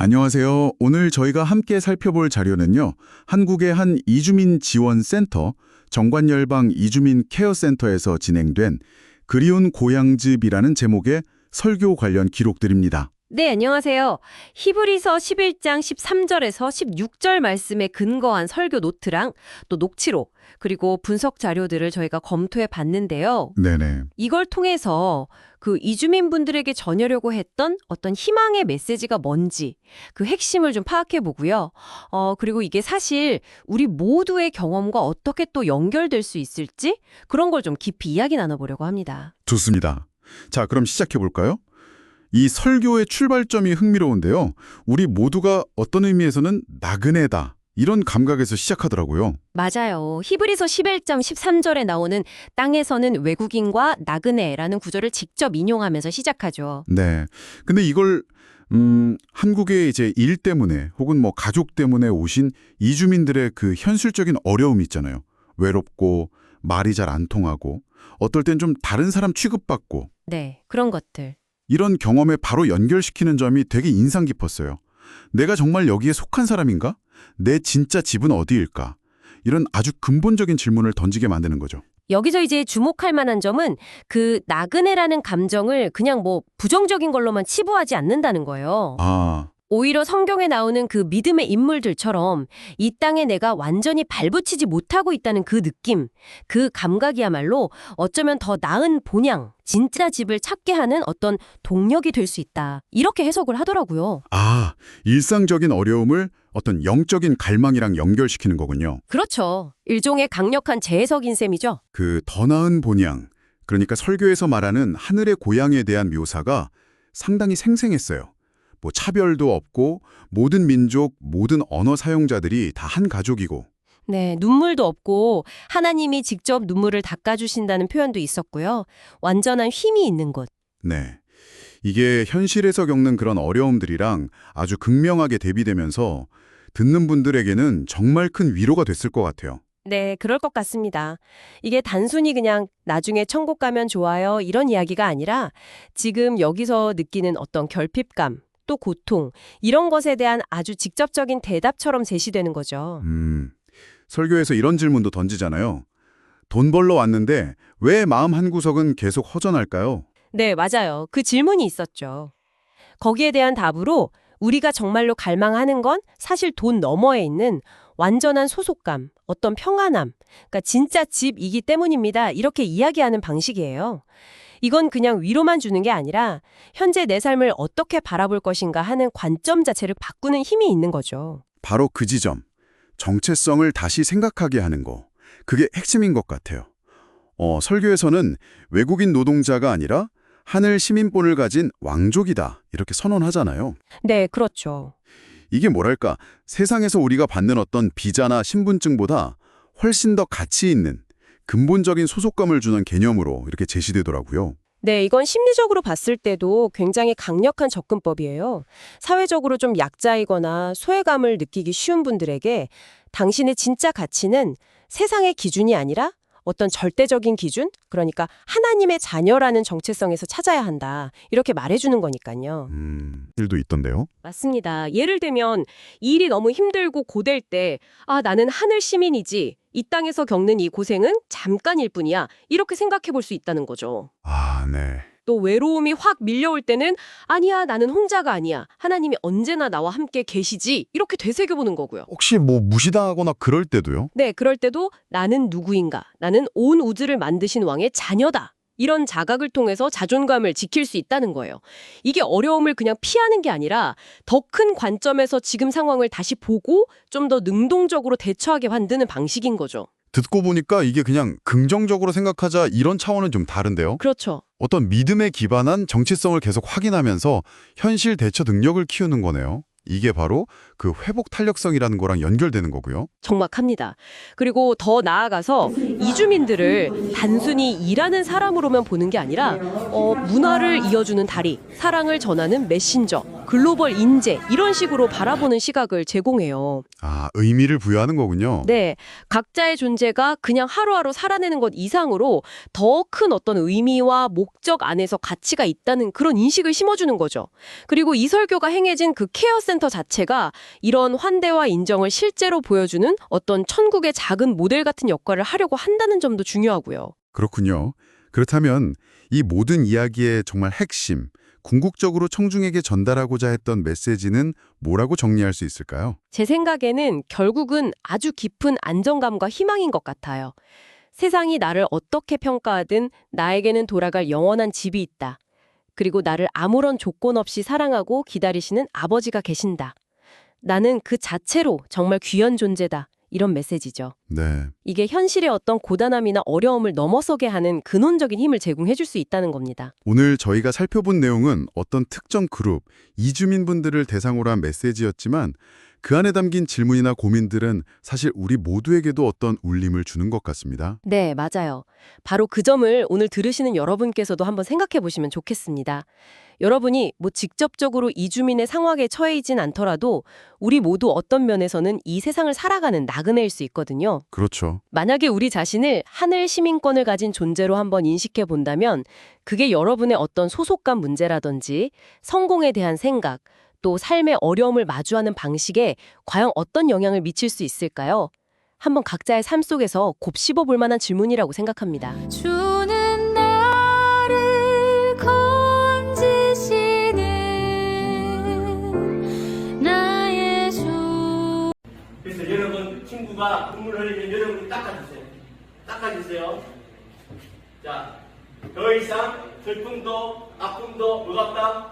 안녕하세요. 오늘 저희가 함께 살펴볼 자료는요. 한국의 한 이주민 지원 센터, 정관열방 이주민 케어센터에서 진행된 그리운 고향집이라는 제목의 설교 관련 기록들입니다. 네, 안녕하세요. 히브리서 11장 13절에서 16절 말씀에 근거한 설교 노트랑 또 녹취록, 그리고 분석 자료들을 저희가 검토해 봤는데요. 네네. 이걸 통해서 그 이주민분들에게 전하려고 했던 어떤 희망의 메시지가 뭔지 그 핵심을 좀 파악해 보고요. 어, 그리고 이게 사실 우리 모두의 경험과 어떻게 또 연결될 수 있을지 그런 걸 좀 깊이 이야기 나눠보려고 합니다. 좋습니다. 자, 그럼 시작해 볼까요? 이 설교의 출발점이 흥미로운데요. 우리 모두가 어떤 의미에서는 나그네다. 이런 감각에서 시작하더라고요. 맞아요. 히브리서 11장 13절에 나오는 땅에서는 외국인과 나그네라는 구절을 직접 인용하면서 시작하죠. 네. 근데 이걸 음, 한국의 이제 일 때문에 혹은 뭐 가족 때문에 오신 이주민들의 그 현실적인 어려움이 있잖아요. 외롭고 말이 잘 안 통하고 어떨 땐 좀 다른 사람 취급받고 네, 그런 것들. 이런 경험에 바로 연결시키는 점이 되게 인상 깊었어요. 내가 정말 여기에 속한 사람인가? 내 진짜 집은 어디일까? 이런 아주 근본적인 질문을 던지게 만드는 거죠. 여기서 이제 주목할 만한 점은 그 나그네라는 감정을 그냥 뭐 부정적인 걸로만 치부하지 않는다는 거예요. 아, 오히려 성경에 나오는 그 믿음의 인물들처럼 이 땅에 내가 완전히 발붙이지 못하고 있다는 그 느낌, 그 감각이야말로 어쩌면 더 나은 본향, 진짜 집을 찾게 하는 어떤 동력이 될 수 있다. 이렇게 해석을 하더라고요. 아, 일상적인 어려움을 어떤 영적인 갈망이랑 연결시키는 거군요. 그렇죠. 일종의 강력한 재해석인 셈이죠. 그 더 나은 본향, 그러니까 설교에서 말하는 하늘의 고향에 대한 묘사가 상당히 생생했어요. 뭐 차별도 없고 모든 민족, 모든 언어 사용자들이 다 한 가족이고 네, 눈물도 없고 하나님이 직접 눈물을 닦아주신다는 표현도 있었고요. 완전한 힘이 있는 곳. 네. 이게 현실에서 겪는 그런 어려움들이랑 아주 극명하게 대비되면서 듣는 분들에게는 정말 큰 위로가 됐을 것 같아요. 네, 그럴 것 같습니다. 이게 단순히 그냥 나중에 천국 가면 좋아요 이런 이야기가 아니라 지금 여기서 느끼는 어떤 결핍감, 또 고통, 이런 것에 대한 아주 직접적인 대답처럼 제시되는 거죠. 음, 설교에서 이런 질문도 던지잖아요. 돈 벌러 왔는데 왜 마음 한 구석은 계속 허전할까요? 네, 맞아요. 그 질문이 있었죠. 거기에 대한 답으로 우리가 정말로 갈망하는 건 사실 돈 너머에 있는 완전한 소속감, 어떤 평안함, 그러니까 진짜 집이기 때문입니다. 이렇게 이야기하는 방식이에요. 이건 그냥 위로만 주는 게 아니라 현재 내 삶을 어떻게 바라볼 것인가 하는 관점 자체를 바꾸는 힘이 있는 거죠. 바로 그 지점, 정체성을 다시 생각하게 하는 거. 그게 핵심인 것 같아요. 어, 설교에서는 외국인 노동자가 아니라 하늘 시민권을 가진 왕족이다 이렇게 선언하잖아요. 네, 그렇죠. 이게 뭐랄까 세상에서 우리가 받는 어떤 비자나 신분증보다 훨씬 더 가치 있는 근본적인 소속감을 주는 개념으로 이렇게 제시되더라고요. 네, 이건 심리적으로 봤을 때도 굉장히 강력한 접근법이에요. 사회적으로 좀 약자이거나 소외감을 느끼기 쉬운 분들에게 당신의 진짜 가치는 세상의 기준이 아니라 어떤 절대적인 기준? 그러니까 하나님의 자녀라는 정체성에서 찾아야 한다. 이렇게 말해주는 거니까요. 음, 일도 있던데요. 맞습니다. 예를 들면 일이 너무 힘들고 고될 때 아, 나는 하늘 시민이지. 이 땅에서 겪는 이 고생은 잠깐일 뿐이야. 이렇게 생각해 볼 수 있다는 거죠. 아, 네. 또 외로움이 확 밀려올 때는 아니야 나는 혼자가 아니야 하나님이 언제나 나와 함께 계시지 이렇게 되새겨 보는 거고요. 혹시 뭐 무시당하거나 그럴 때도요? 네 그럴 때도 나는 누구인가 나는 온 우주를 만드신 왕의 자녀다 이런 자각을 통해서 자존감을 지킬 수 있다는 거예요. 이게 어려움을 그냥 피하는 게 아니라 더 큰 관점에서 지금 상황을 다시 보고 좀 더 능동적으로 대처하게 만드는 방식인 거죠. 듣고 보니까 이게 그냥 긍정적으로 생각하자 이런 차원은 좀 다른데요. 그렇죠. 어떤 믿음에 기반한 정체성을 계속 확인하면서 현실 대처 능력을 키우는 거네요. 이게 바로 그 회복 탄력성이라는 거랑 연결되는 거고요. 정확합니다. 그리고 더 나아가서 이주민들을 단순히 일하는 사람으로만 보는 게 아니라 어, 문화를 이어주는 다리, 사랑을 전하는 메신저, 글로벌 인재 이런 식으로 바라보는 시각을 제공해요. 아, 의미를 부여하는 거군요. 네, 각자의 존재가 그냥 하루하루 살아내는 것 이상으로 더 큰 어떤 의미와 목적 안에서 가치가 있다는 그런 인식을 심어주는 거죠. 그리고 이 설교가 행해진 그 케어 센터 자체가 이런 환대와 인정을 실제로 보여주는 어떤 천국의 작은 모델 같은 역할을 하려고 한다는 점도 중요하고요. 그렇군요. 그렇다면 이 모든 이야기의 정말 핵심, 궁극적으로 청중에게 전달하고자 했던 메시지는 뭐라고 정리할 수 있을까요? 제 생각에는 결국은 아주 깊은 안정감과 희망인 것 같아요. 세상이 나를 어떻게 평가하든 나에게는 돌아갈 영원한 집이 있다. 그리고 나를 아무런 조건 없이 사랑하고 기다리시는 아버지가 계신다. 나는 그 자체로 정말 귀한 존재다. 이런 메시지죠. 네. 이게 현실의 어떤 고단함이나 어려움을 넘어서게 하는 근원적인 힘을 제공해 줄 수 있다는 겁니다. 오늘 저희가 살펴본 내용은 어떤 특정 그룹, 이주민분들을 대상으로 한 메시지였지만 그 안에 담긴 질문이나 고민들은 사실 우리 모두에게도 어떤 울림을 주는 것 같습니다. 네, 맞아요. 바로 그 점을 오늘 들으시는 여러분께서도 한번 생각해 보시면 좋겠습니다. 여러분이 뭐 직접적으로 이주민의 상황에 처해 있진 않더라도 우리 모두 어떤 면에서는 이 세상을 살아가는 나그네일 수 있거든요. 그렇죠. 만약에 우리 자신을 하늘 시민권을 가진 존재로 한번 인식해 본다면 그게 여러분의 어떤 소속감 문제라든지 성공에 대한 생각, 또 삶의 어려움을 마주하는 방식에 과연 어떤 영향을 미칠 수 있을까요? 한번 각자의 삶 속에서 곱씹어 볼 만한 질문이라고 생각합니다. 주는 나를 건지시는 나의 주 그래서 여러분 친구가 눈물 흘리면 여러분이 닦아주세요. 닦아주세요. 자, 더 이상 슬픔도 아픔도 없다?